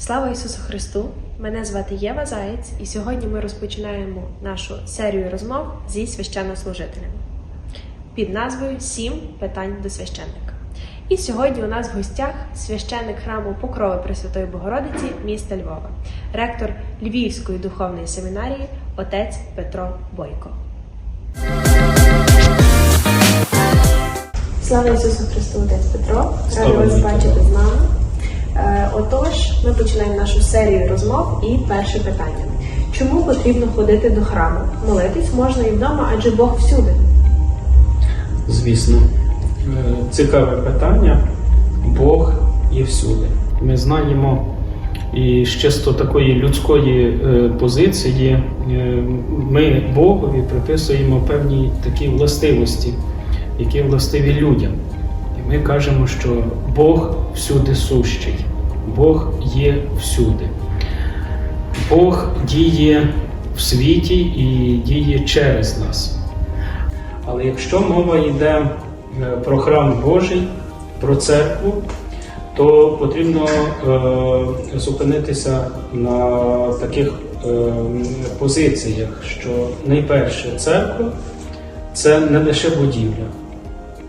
Слава Ісусу Христу! Мене звати Єва Заєць, і сьогодні ми розпочинаємо нашу серію розмов зі священнослужителями під назвою Сім питань до священника. І сьогодні у нас в гостях священник храму Покрови Пресвятої Богородиці міста Львова, ректор Львівської духовної семінарії отець Петро Бойко. Слава Ісусу Христу, отець Петро! Слава вас бачити з нами. Е, Отож, ми починаємо нашу серію розмов і перше питання. Чому потрібно ходити до храму? Молитись можна і вдома, адже Бог всюди. Звісно, Е, цікаве питання. Бог є всюди. Ми знаємо і з чисто такої людської е, позиції ми Богові приписуємо певні такі властивості, які властиві людям. І ми кажемо, що Бог всюди сущий, Бог є всюди. Бог діє в світі і діє через нас. Але якщо мова йде е, про храм Божий, про церкву, то потрібно е, зупинитися на таких е, позиціях, що найперше церква це не лише будівля,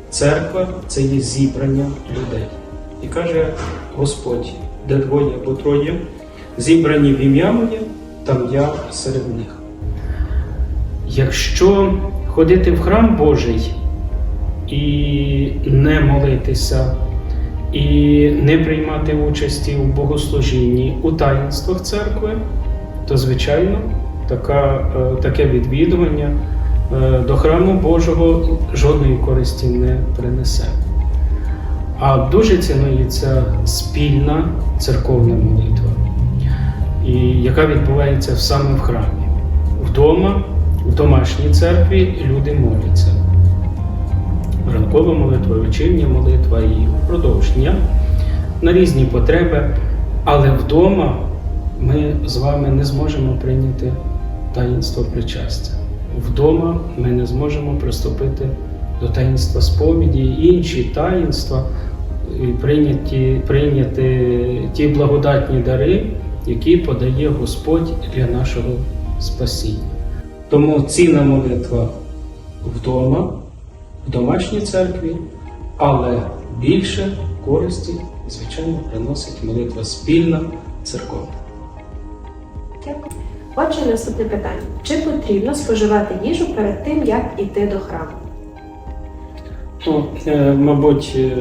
церква це є зібрання людей. І каже Господь, де двоє або троє, зібрані в ім'я моє, там я серед них. Якщо ходити в храм Божий і не молитися, і не приймати участі у богослужінні у таїнствах церкви, то звичайно така, е, таке відвідування е, до храму Божого жодної користі не принесе. А дуже цінується спільна церковна молитва, і яка відбувається саме в храмі. Вдома, в домашній церкві люди моляться. Ранкова молитва, вечірня молитва і впродовж дня на різні потреби. Але вдома ми з вами не зможемо прийняти таїнство причастя. Вдома ми не зможемо приступити до таїнства сповіді і інші таїнства, і прийняти ті благодатні дари, які подає Господь для нашого спасіння. Тому цінна молитва вдома, в домашній церкві, але більше користі, звичайно, приносить молитва спільна церковна. Дякую. Отже, наступне питання: чи потрібно споживати їжу перед тим, як іти до храму? Ну, мабуть, е,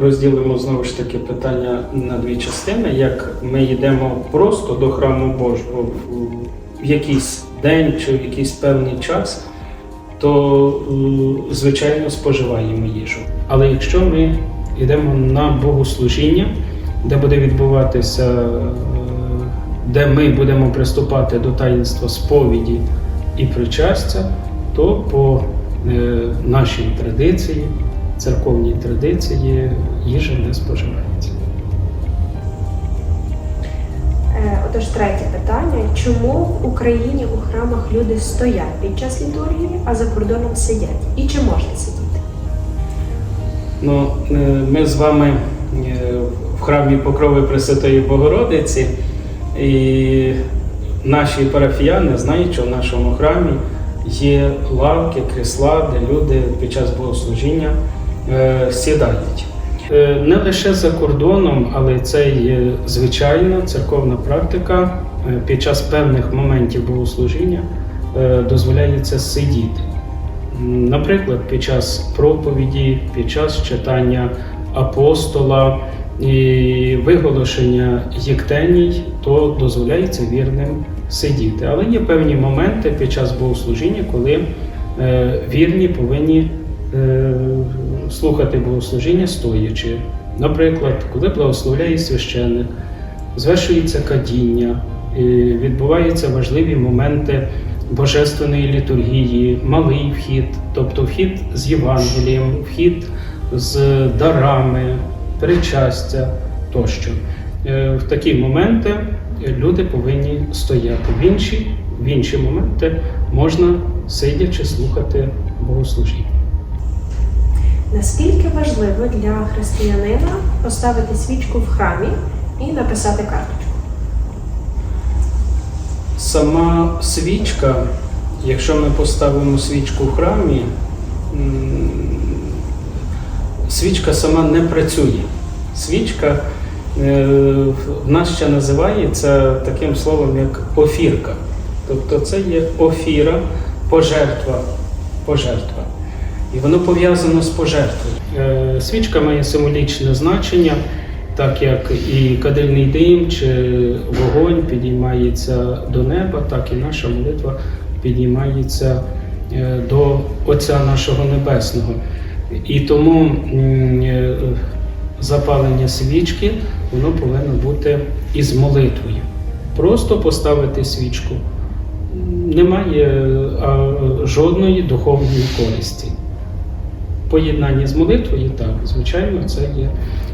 розділимо знову ж таки питання на дві частини. Як ми йдемо просто до храму Божого в- якийсь день чи в якийсь певний час, то е, звичайно споживаємо їжу. Але якщо ми йдемо на богослужіння, де буде відбуватися, е, де ми будемо приступати до таїнства сповіді і причастя, то по е, нашій традиції, церковній традиції, їжа не споживається. Е, Отож, третє питання: чому в Україні у храмах люди стоять під час літургії, а за кордоном сидять? І чи можна сидіти? Ну, е, ми з вами е, в храмі Покрови Пресвятої Богородиці, і наші парафіяни знають, що в нашому храмі є лавки, крісла, де люди під час богослужіння сідають. Е, Не лише за кордоном, але це є звичайна церковна практика. Е, Під час певних моментів богослужіння е, дозволяється сидіти. Наприклад, під час проповіді, під час читання апостола і виголошення єктеній, то дозволяється вірним сидіти. Але є певні моменти під час богослужіння, коли е, вірні повинні е, слухати богослужіння стоячи. Наприклад, коли благословляє священник, звершується кадіння, відбуваються важливі моменти божественної літургії, малий вхід, тобто вхід з Євангелієм, вхід з дарами, причастя тощо. Е, В такі моменти люди повинні стояти. В інші, в інші моменти можна сидячи слухати богослужіння. Наскільки важливо для християнина поставити свічку в храмі і написати карточку? Сама свічка, якщо ми поставимо свічку в храмі, свічка сама не працює. Свічка е, в нас ще називається таким словом, як офірка. Тобто це є офіра, пожертва, пожертва. І воно пов'язано з пожертвою. Е, Свічка має символічне значення, так як і кадильний дим чи вогонь підіймається до неба, так і наша молитва підіймається е, до Отця нашого Небесного. І тому е, запалення свічки воно повинно бути із молитвою. Просто поставити свічку. Немає жодної духовної користі. Поєднання з молитвою, так, звичайно, це є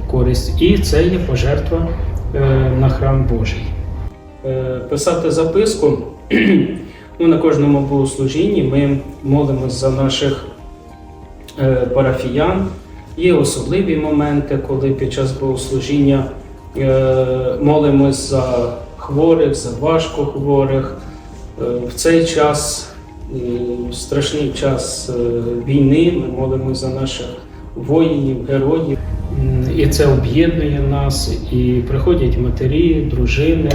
користь. І це є пожертва е, на храм Божий. Е, писати записку ну, на кожному богослужінні ми молимось за наших е, парафіян. Є особливі моменти, коли під час богослужіння молимось за хворих, за важкохворих. В цей час, страшний час е, війни, ми молимось за наших воїнів, героїв. І це об'єднує нас, і приходять матері, дружини,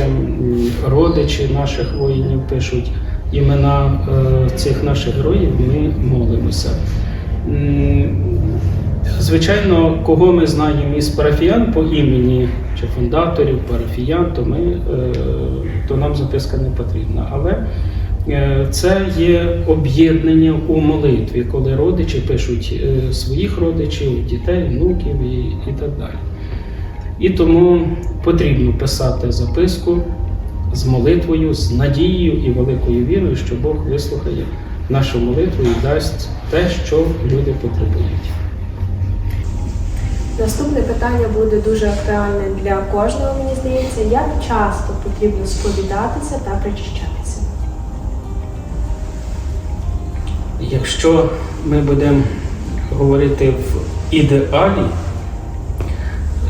родичі наших воїнів пишуть імена е, цих наших героїв. Ми молимося. Звичайно, кого ми знаємо із парафіян по імені чи фундаторів, парафіян, то ми е, то нам записка не потрібна. Але це є об'єднання у молитві, коли родичі пишуть е, своїх родичів, дітей, внуків і, і так далі. І тому потрібно писати записку з молитвою, з надією і великою вірою, що Бог вислухає нашу молитву і дасть те, що люди потребують. Наступне питання буде дуже актуальне для кожного, мені здається, як часто потрібно сповідатися та причащатися. Якщо ми будемо говорити в ідеалі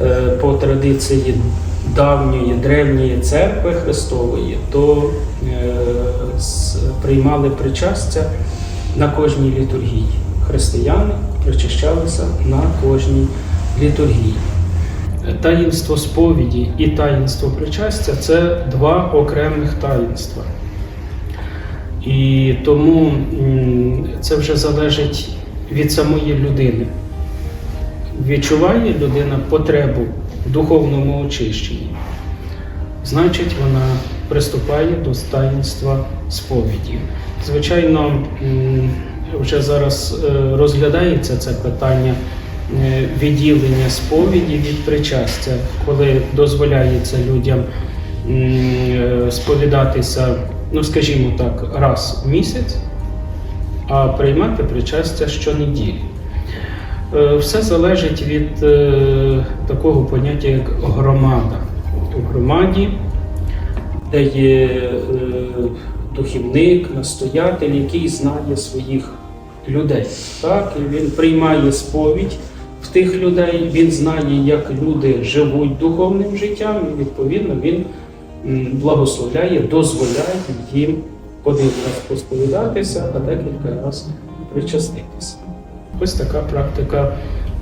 е, по традиції давньої древньої церкви Христової, то е, приймали причастя на кожній літургії. Християни причащалися на кожній літургії. Таїнство сповіді і таїнство причастя це два окремих таїнства. І тому це вже залежить від самої людини. Відчуває людина потребу в духовному очищенні, значить, вона приступає до таїнства сповіді. Звичайно, вже зараз е, розглядається це питання е, відділення сповіді від причастя, коли дозволяється людям е, сповідатися, ну скажімо так, раз в місяць, а приймати причастя щонеділі. Е, Все залежить від е, такого поняття, як громада. У громаді, де є е, духівник, настоятель, який знає своїх людей. Так? І він приймає сповідь в тих людей, він знає, як люди живуть духовним життям, і відповідно він благословляє, дозволяє їм один раз посповідатися, а декілька разів причаститися. Ось така практика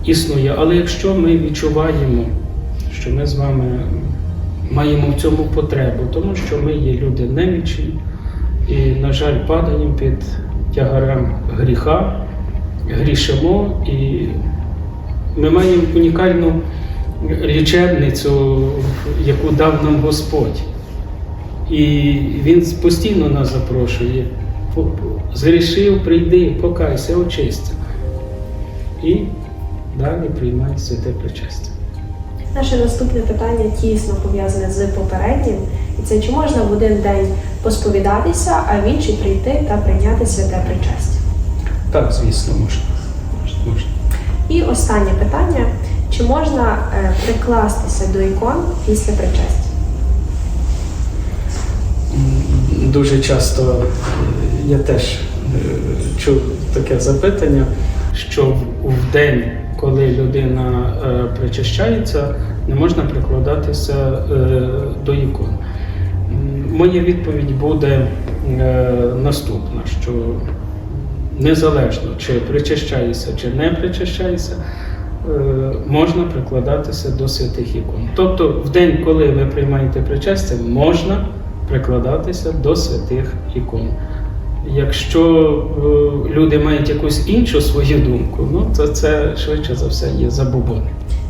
існує. Але якщо ми відчуваємо, що ми з вами маємо в цьому потребу, тому що ми є люди немічні і, на жаль, падаємо під тягарем гріха, грішимо, і ми маємо унікальну лічебницю, яку дав нам Господь. І Він постійно нас запрошує. «По- по- Згрішив, прийди, покайся, очисться. І далі приймай святе причастя. Наше наступне питання тісно пов'язане з попереднім, і це чи можна в один день посповідатися, а в інший прийти та прийняти святе причастя? Так, звісно. Можна. можна. І останнє питання: чи можна е, прикластися до ікон після причастя? Дуже часто е, я теж е, чув таке запитання, що в- день, коли людина причащається, не можна прикладатися до ікон. Моя відповідь буде наступна: що незалежно чи причащаєшся, чи не причащаєшся, можна прикладатися до святих ікон. Тобто, в день, коли ви приймаєте причастя, можна прикладатися до святих ікон. Якщо е, люди мають якусь іншу свою думку, ну то це швидше за все є забобони.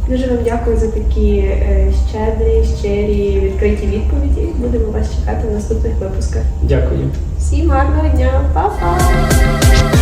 Дуже вам дякую за такі е, щедрі, щирі, відкриті відповіді. Будемо вас чекати в наступних випусках. Дякую. Всім гарного дня, Па-па!